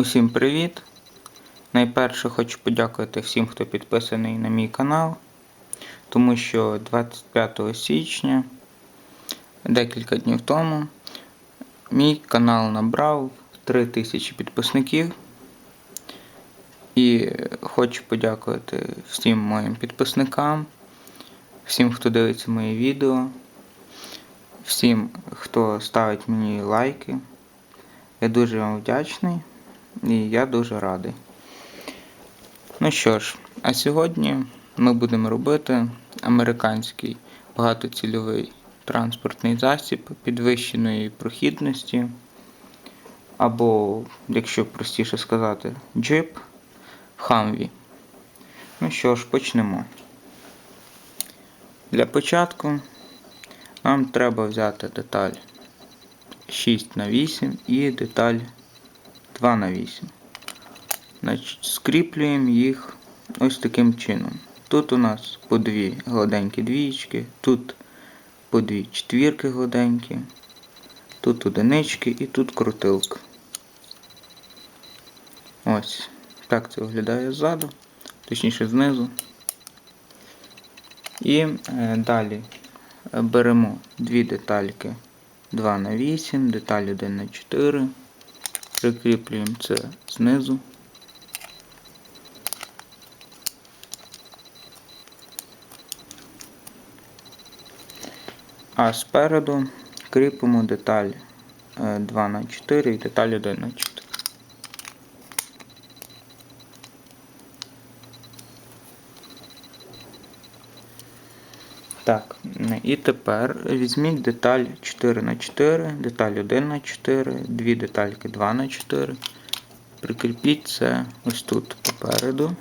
Усім привіт! Найперше хочу подякувати всім, хто підписаний на мій канал, тому що 25 січня, декілька днів тому, мій канал набрав 3000 підписників. І хочу подякувати всім моїм підписникам, всім, хто дивиться мої відео, всім, хто ставить мені лайки. Я дуже вам вдячний і я дуже радий. Ну що ж, а сьогодні ми будемо робити американський багатоцільовий транспортний засіб підвищеної прохідності, або, якщо простіше сказати, джип Хамві. Ну що ж, почнемо. Для початку нам треба взяти деталь 6 на 8 і деталь 2 на 8. Значить, скріплюємо їх ось таким чином. Тут у нас по дві гладенькі двієчки, тут по дві четвірки гладенькі, тут одинички і тут крутилка. Ось. Так це виглядає ззаду, точніше знизу. І е, далі беремо дві детальки 2 на 8, деталь 1 на 4. Прикріплюємо це знизу. А спереду кріпимо деталь 2 на 4 і деталь 1 на 4. Так, і тепер візьміть деталь 4 на 4 деталь 1 на 4 дві детальки 2 на 4 Прикріпіть це ось тут попереду.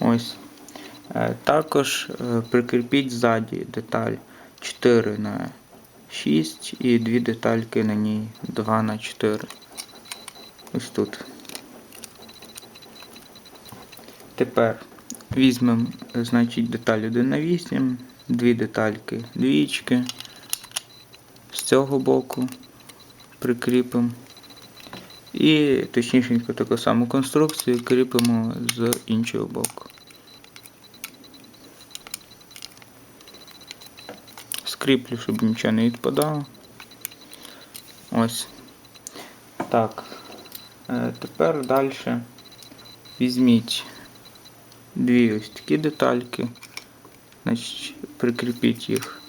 Ось. Е, також е, прикріпіть ззаді деталь 4 на 6 і дві детальки на ній 2 на 4 Ось тут. Тепер візьмемо, значить, деталь 1 на 8, дві детальки, двічки. З цього боку прикріпимо. І точнішенько таку саму конструкцію кріпимо з іншого боку. Скріплю, щоб нічого не відпадало. Ось. Так. Е, тепер далі візьміть дві ось такі детальки. Значить, прикріпіть їх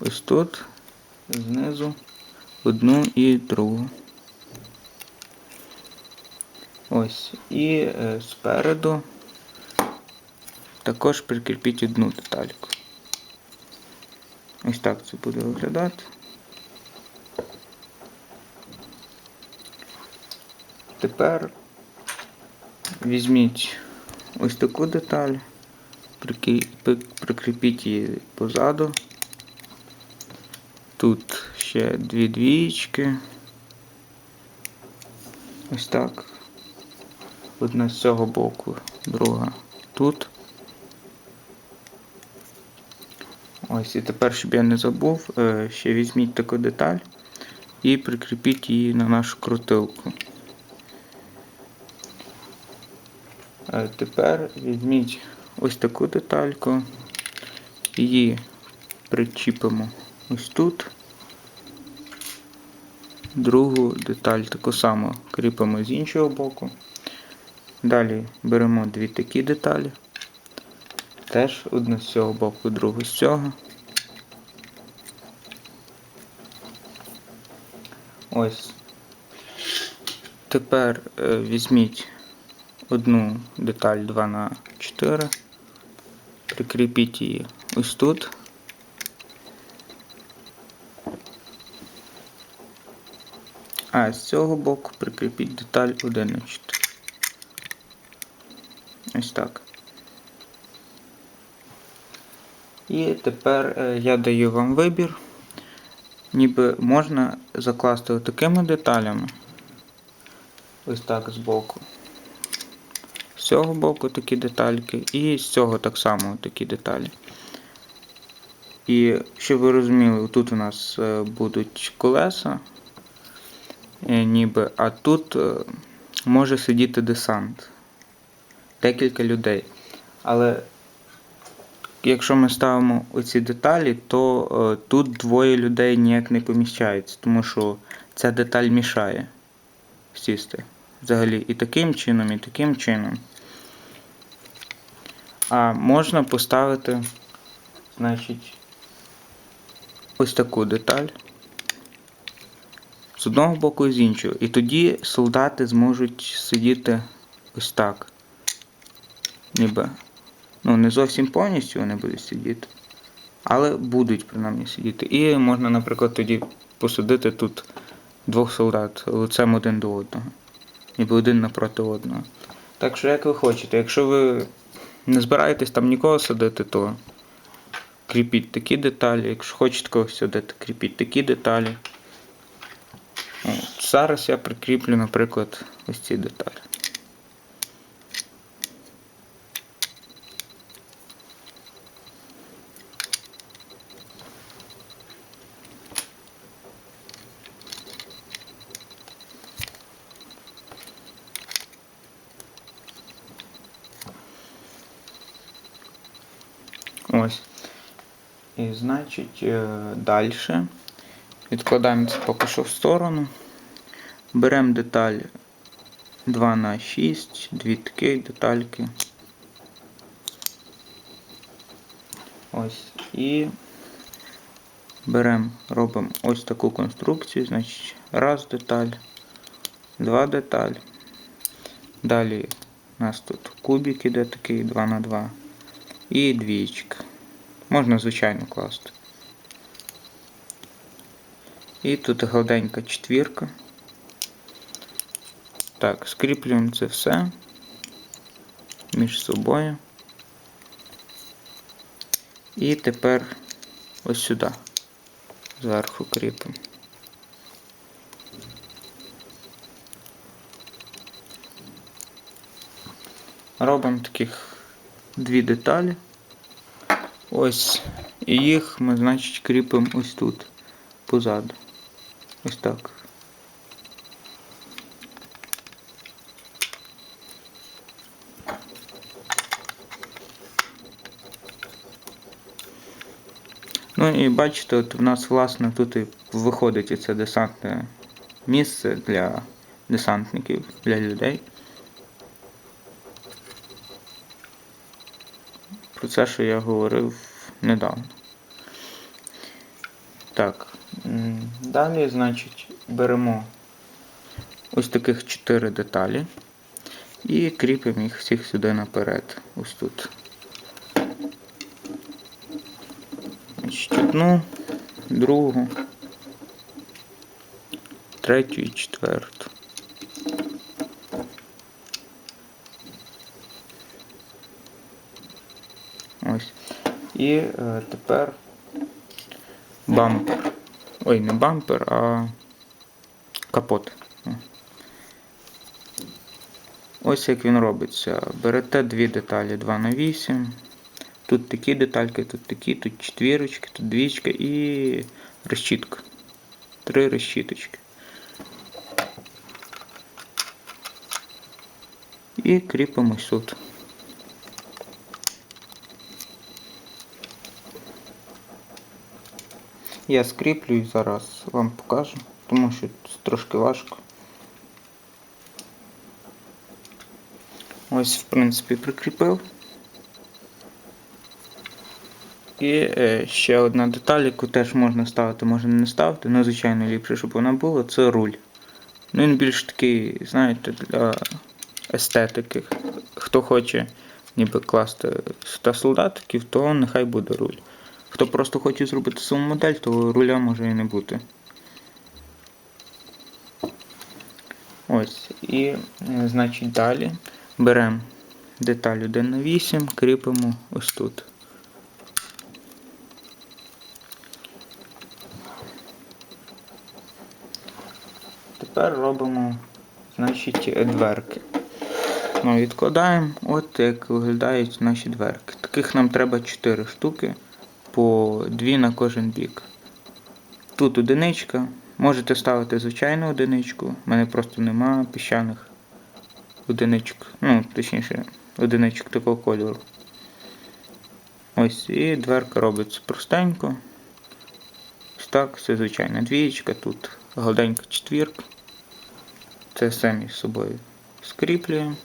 ось тут, знизу, одну і другу. Ось. І е, спереду також прикріпіть одну детальку. Ось так це буде виглядати. Тепер Візьміть ось таку деталь, прикріпіть її позаду. Тут ще дві двієчки. Ось так. Одна з цього боку, друга тут. Ось і тепер, щоб я не забув, е, ще візьміть таку деталь і прикріпіть її на нашу крутилку. Тепер візьміть ось таку детальку, її причіпимо ось тут. Другу деталь таку саму кріпимо з іншого боку. Далі беремо дві такі деталі. Теж одну з цього боку, другу з цього. Ось. Тепер е, візьміть одну деталь 2 на 4 прикріпіть її ось тут. А з цього боку прикріпіть деталь 1 на 4. Ось так. І тепер е, я даю вам вибір. Ніби можна закласти такими деталями. Ось так збоку цього боку такі детальки, і з цього так само такі деталі. І щоб ви розуміли, тут у нас е, будуть колеса, е, ніби, а тут е, може сидіти десант. Декілька людей. Але якщо ми ставимо оці деталі, то тут двоє людей ніяк не поміщається, тому що ця деталь мішає сісти. Взагалі і таким чином, і таким чином. А можна поставити, значить, ось таку деталь. З одного боку і з іншого. І тоді солдати зможуть сидіти ось так. Ніби. Ну, не зовсім повністю вони будуть сидіти. Але будуть принаймні сидіти. І можна, наприклад, тоді посадити тут двох солдат лицем один до одного. Ніби один напроти одного. Так що, як ви хочете, якщо ви не збираєтесь там нікого садити, то кріпіть такі деталі. Якщо хочете когось садити, кріпіть такі деталі. От. Зараз я прикріплю, наприклад, ось ці деталі. Ось. І значить, далі відкладаємо це поки що в сторону. Беремо деталь 2 на 6, дві такі детальки. Ось. І беремо, робимо ось таку конструкцію. Значить, раз деталь, два деталь. Далі у нас тут кубик іде такий 2 на 2 і двічка. Можна звичайно класти. І тут гладенька четвірка. Так, скріплюємо це все між собою. І тепер ось сюди. Зверху кріпимо. Робимо таких дві деталі. Ось. І їх ми, значить, кріпимо ось тут, позаду. Ось так. Ну і бачите, от в нас, власне, тут і виходить це десантне місце для десантників, для людей. Це, що я говорив недавно. Так, далі, значить, беремо ось таких 4 деталі і кріпимо їх всіх сюди наперед. Ось тут. Значить, одну, другу, третю і четверту. Ось. І е, тепер бампер. Ой, не бампер, а капот. Ось як він робиться. Берете дві деталі 2 на 8. Тут такі детальки, тут такі, тут четвірочки, тут двічка і решітка. Три решіточки. І кріпимо тут. Я скріплю і зараз вам покажу, тому що це трошки важко. Ось, в принципі, прикріпив. І е, ще одна деталь, яку теж можна ставити, можна не ставити, але звичайно ліпше, щоб вона була, це руль. Ну він більш такий, знаєте, для естетики. Хто хоче ніби класти сюди солдатиків, то нехай буде руль. Хто просто хоче зробити саму модель, то руля може і не бути. Ось. І, е, значить, далі беремо деталь 1 на 8, кріпимо ось тут. Тепер робимо, значить, дверки. Ну, відкладаємо, от як виглядають наші дверки. Таких нам треба 4 штуки. По дві на кожен бік. Тут одиничка. Можете ставити звичайну одиничку. У мене просто нема піщаних одиничок. Ну, точніше, одиничок такого кольору. Ось, і дверка робиться простенько. Ось так, це звичайна двієчка, тут гладенька четвірка. Це все між собою скріплюємо.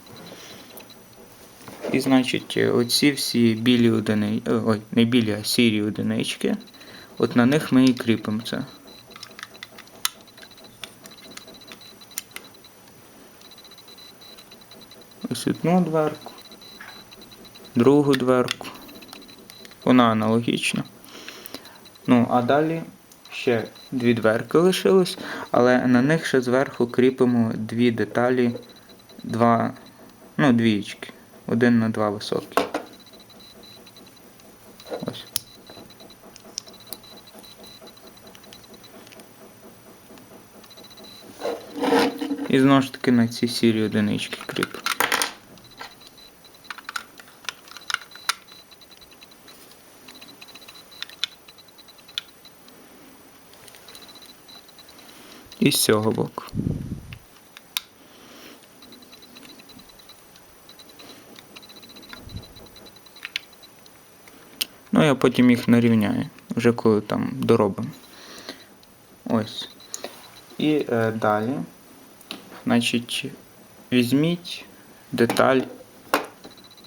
І значить, оці всі білі одини... е, ой, не білі, а сірі одинички. От на них ми і кріпимо це. Ось одну дверку, другу дверку. Вона аналогічна. Ну, а далі ще дві дверки лишилось, але на них ще зверху кріпимо дві деталі, два, ну, двієчки. Один на два високі. І знову ж таки на ці сірі одинички кріп. І з цього боку. Ну, я потім їх нарівняю, вже коли там доробимо. Ось. І е, далі, значить, візьміть деталь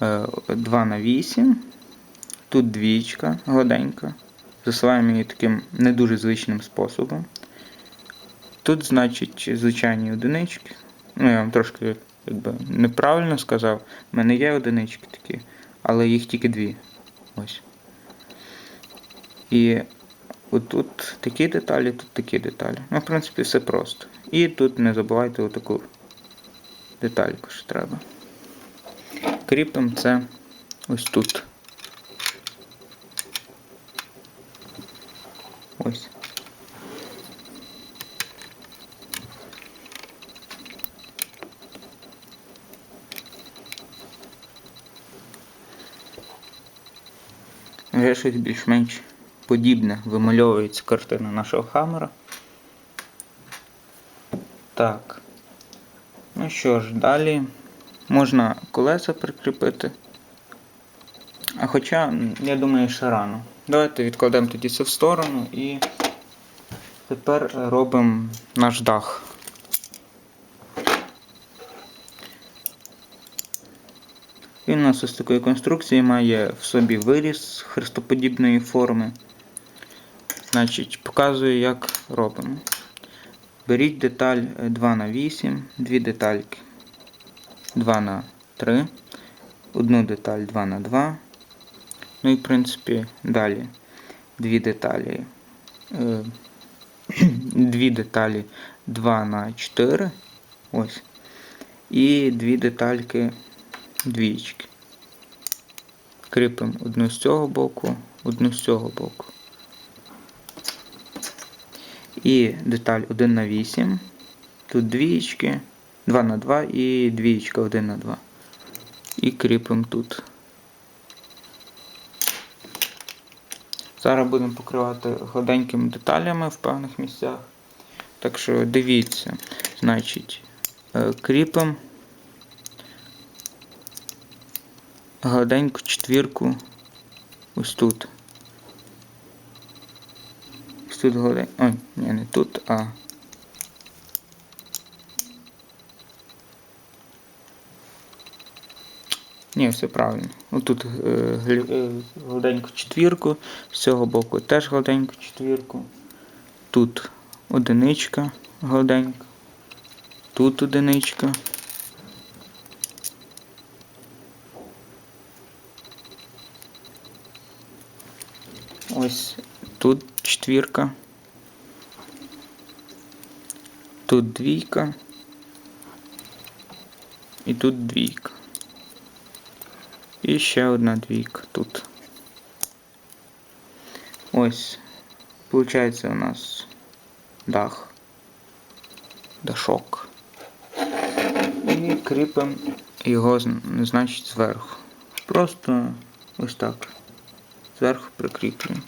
е, 2 на 8 Тут двічка гладенька. Засилаємо її таким не дуже звичним способом. Тут, значить, звичайні одинички. Ну, я вам трошки якби, неправильно сказав. У мене є одинички такі, але їх тільки дві. Ось. І отут такі деталі, тут такі деталі. Ну, в принципі, все просто. І тут не забувайте отаку детальку, що треба. Кріпимо це ось тут. Ось. Вже щось більш-менш подібне вимальовується картина нашого хамера. Так. Ну що ж, далі можна колеса прикріпити. А хоча, я думаю, ще рано. Давайте відкладемо тоді це в сторону і тепер робимо наш дах. Він у нас ось такої конструкції має в собі виріз хрестоподібної форми. Значить, показую, як робимо. Беріть деталь 2 на 8 дві детальки 2 на 3 одну деталь 2 на 2 Ну і в принципі далі дві деталі. е, Дві деталі 2 на 4 Ось. І дві детальки двічки. Кріпимо одну з цього боку, одну з цього боку. І деталь 1 на 8. Тут двієчки, 2 на 2 і двієчка 1 на 2. І кріпимо тут. Зараз будемо покривати гладенькими деталями в певних місцях. Так що дивіться, значить, е, кріпимо гладеньку четвірку ось тут. Тут гладенько. Ой, ні, не тут, а. Ні, все правильно. Отут е, е, гладеньку четвірку, з цього боку теж гладеньку четвірку. Тут одиничка гладенька. Тут одиничка. Ось тут четвірка. Тут двійка. І тут двійка. І ще одна двійка тут. Ось. Получається у нас дах. Дашок. І кріпимо його, значить, зверху. Просто ось так. зверху прикріплюємо.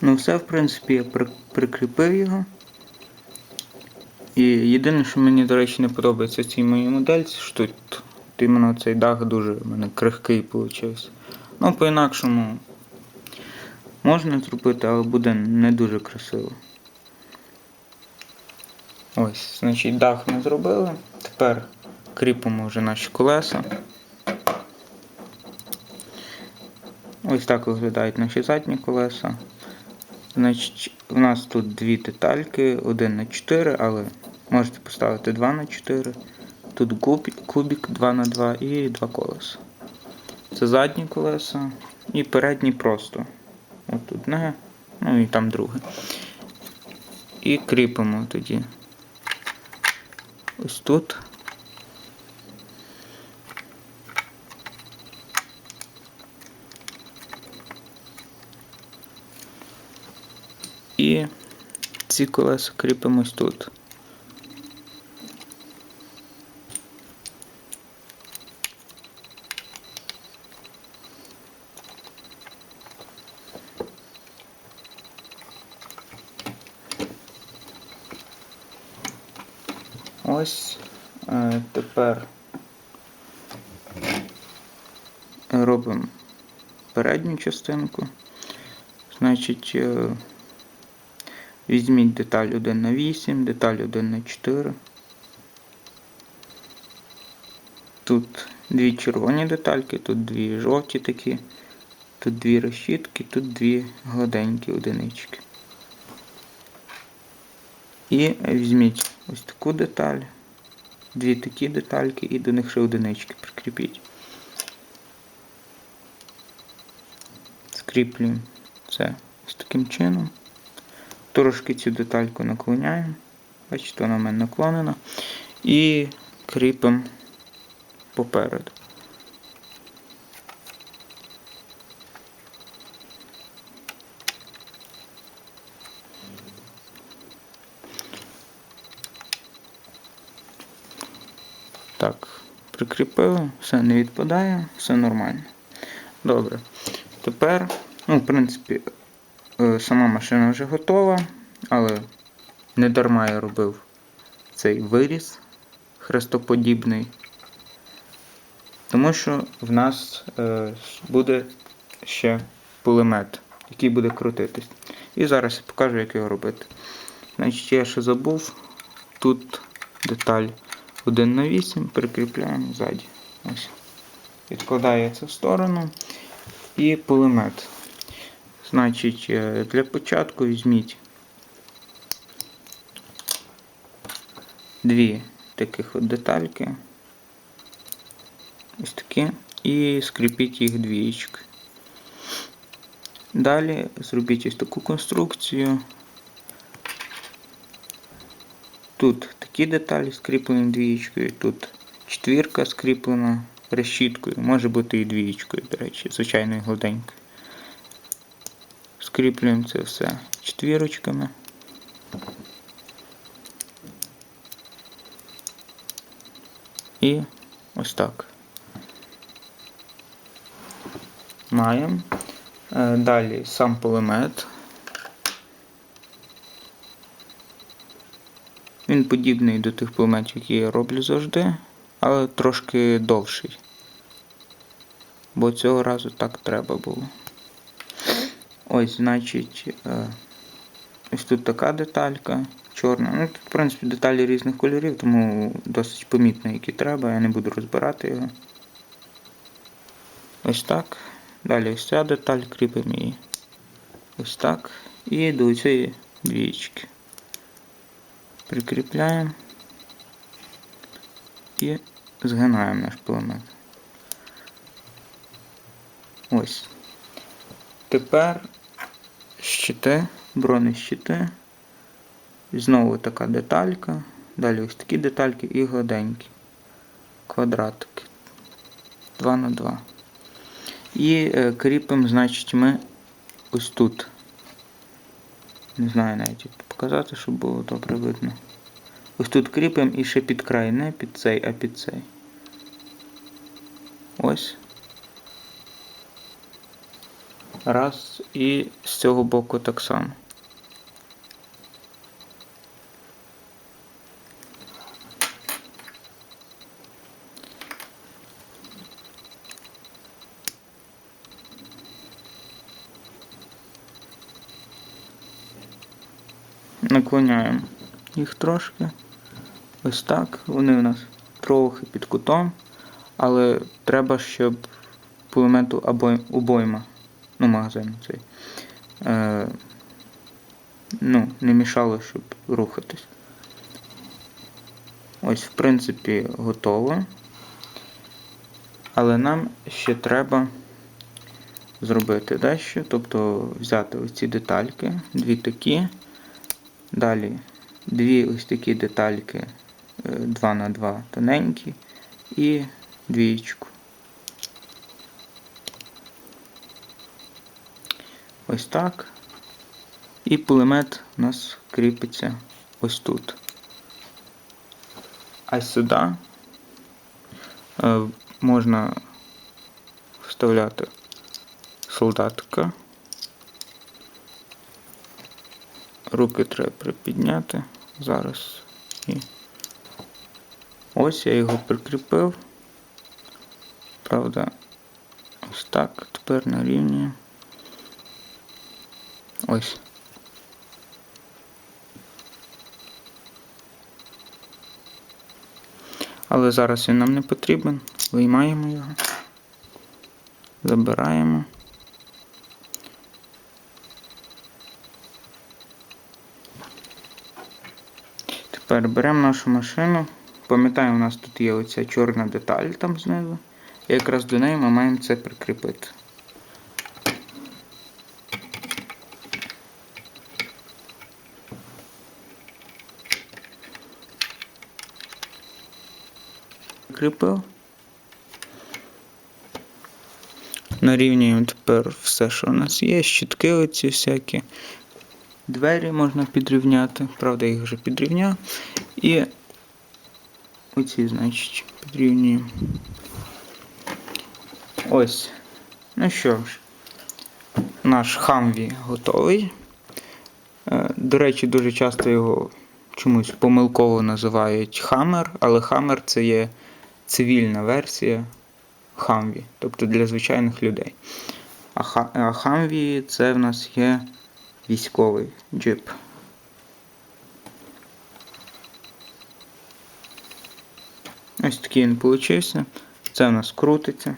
Ну все, в принципі, я при- прикріпив його. І єдине, що мені, до речі, не подобається в цій моїй модельці, що тут іменно цей дах дуже в мене крихкий вийшов. Ну, по-інакшому можна зробити, але буде не дуже красиво. Ось, значить, дах ми зробили. Тепер кріпимо вже наші колеса. Ось так виглядають наші задні колеса. Значить, у нас тут дві детальки, 1 на 4, але можете поставити 2 на 4. Тут кубик 2 на 2 і два колеса. Це задні колеса і передні просто. От одне, ну і там друге. І кріпимо тоді. Ось тут. І ці колеса кріпимо ось тут. Ось е, тепер робимо передню частинку. Значить, е, візьміть деталь 1 на 8, деталь 1 на 4. Тут дві червоні детальки, тут дві жовті такі, тут дві решітки, тут дві гладенькі одинички. І візьміть ось таку деталь, дві такі детальки і до них ще одинички прикріпіть. Скріплюємо це ось таким чином. Трошки цю детальку наклоняємо. Бачите, вона в мене наклонена. І кріпимо попереду. Так, прикріпили, все не відпадає, все нормально. Добре. Тепер, ну, в принципі, сама машина вже готова, але не дарма я робив цей виріз хрестоподібний. Тому що в нас е, буде ще пулемет, який буде крутитись. І зараз я покажу, як його робити. Значить, я ще забув. Тут деталь 1 на 8 прикріпляємо ззаді. Ось. Відкладається в сторону. І пулемет. Значить, е, для початку візьміть дві таких от детальки. Ось такі. І скріпіть їх двієчки. Далі зробіть ось таку конструкцію. Тут такі деталі скріплені двієчкою, тут четвірка скріплена решіткою, може бути і двієчкою, до речі, звичайною гладенькою. Скріплюємо це все четвірочками. І ось так. Маємо. Е, Далі сам пулемет. Він подібний до тих пулеметів, які я роблю завжди, але трошки довший. Бо цього разу так треба було. Ось, значить, е, ось тут така деталька чорна. Ну, тут, в принципі, деталі різних кольорів, тому досить помітно, які треба. Я не буду розбирати його. Ось так. Далі ось ця деталь кріпимо її. Ось так. І до цієї двічки. Прикріпляємо і згинаємо наш пулемет. Ось. Тепер щити, бронещити. Знову така деталька. Далі ось такі детальки і гладенькі. Квадратики. 2 на 2. І е, кріпимо, значить, ми ось тут. Не знаю навіть як показати, щоб було добре видно. Ось тут кріпимо і ще під край, не під цей, а під цей. Ось. Раз. І з цього боку так само. Наклоняємо їх трошки. Ось так. Вони у нас трохи під кутом, але треба, щоб пулемету обой- обойма, ну, магазин цей. Е, ну, не мішало, щоб рухатись. Ось, в принципі, готово. Але нам ще треба зробити дещо, тобто взяти ось ці детальки, дві такі. Далі дві ось такі детальки 2 на 2 тоненькі і двієчку. Ось так. І пулемет у нас кріпиться ось тут. А сюди е, можна вставляти солдатика. Руки треба припідняти зараз. І ось я його прикріпив. Правда, ось так, тепер на рівні. Ось. Але зараз він нам не потрібен. Виймаємо його. Забираємо. Тепер беремо нашу машину. Пам'ятаємо, у нас тут є оця чорна деталь там знизу. І якраз до неї ми маємо це прикріпити. Прикріпив. Нарівнюємо тепер все, що у нас є. Щітки оці всякі. Двері можна підрівняти. Правда, їх вже підрівняв. І оці, значить, підрівнюємо. Ось. Ну що ж, наш хамві готовий. Е, До речі, дуже часто його чомусь помилково називають Хаммер, але Хаммер це є цивільна версія Хамві, тобто для звичайних людей. А Хамві це в нас є військовий джип. Ось такий він получився. Це в нас крутиться.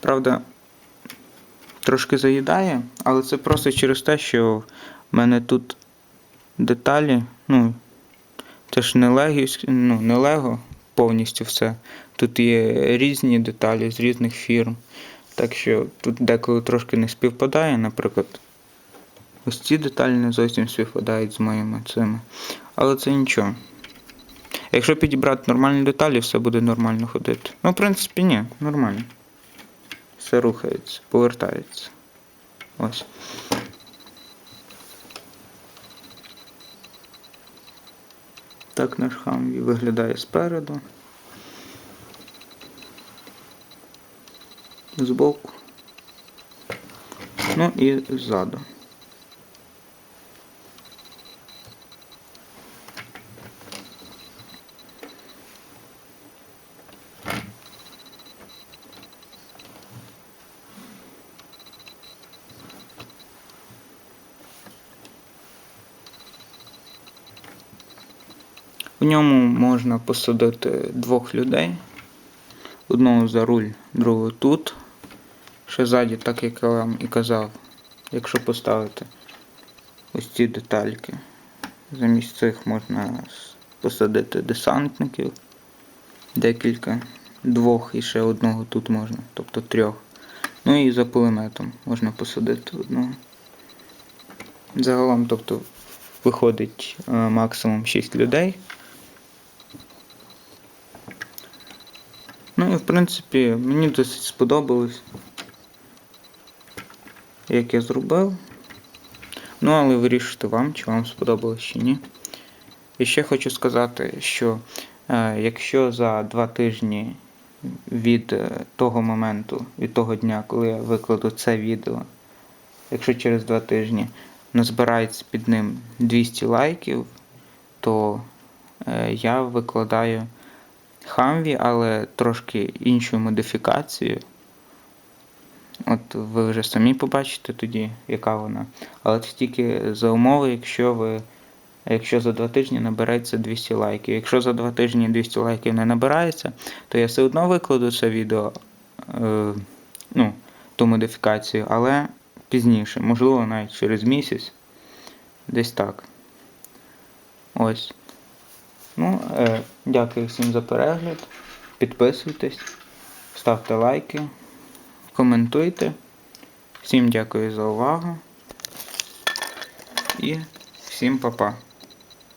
Правда, трошки заїдає, але це просто через те, що в мене тут деталі, ну, це ж не легівське, ну, не лего повністю все. Тут є різні деталі з різних фірм. Так що тут деколи трошки не співпадає, наприклад. Ось ці деталі не зовсім співпадають з моїми цими. Але це нічого. Якщо підібрати нормальні деталі, все буде нормально ходити. Ну, в принципі, ні, нормально. Все рухається, повертається. Ось. Так наш хамві виглядає спереду. Збоку. Ну і ззаду. Ньому можна посадити двох людей. Одного за руль, другого тут. Ще ззаді, так як я вам і казав, якщо поставити ось ці детальки, замість цих можна посадити десантників. Декілька, двох і ще одного тут можна, тобто трьох. Ну і за пулеметом можна посадити одного. Загалом, тобто, виходить е, максимум 6 людей. Ну і в принципі мені досить сподобалось, як я зробив. Ну, але вирішити вам, чи вам сподобалось чи ні. І ще хочу сказати, що е, якщо за два тижні від е, того моменту, від того дня, коли я викладу це відео, якщо через два тижні назбирається під ним 200 лайків, то е, я викладаю Хамві, але трошки іншу модифікацію. От ви вже самі побачите тоді, яка вона. Але це тільки за умови, якщо ви. Якщо за два тижні набереться 200 лайків. Якщо за два тижні 200 лайків не набирається, то я все одно викладу це відео, е, ну, ту модифікацію, але пізніше, можливо, навіть через місяць. Десь так. Ось. Ну, е, дякую всім за перегляд. Підписуйтесь, ставте лайки, коментуйте. Всім дякую за увагу. І всім па-па.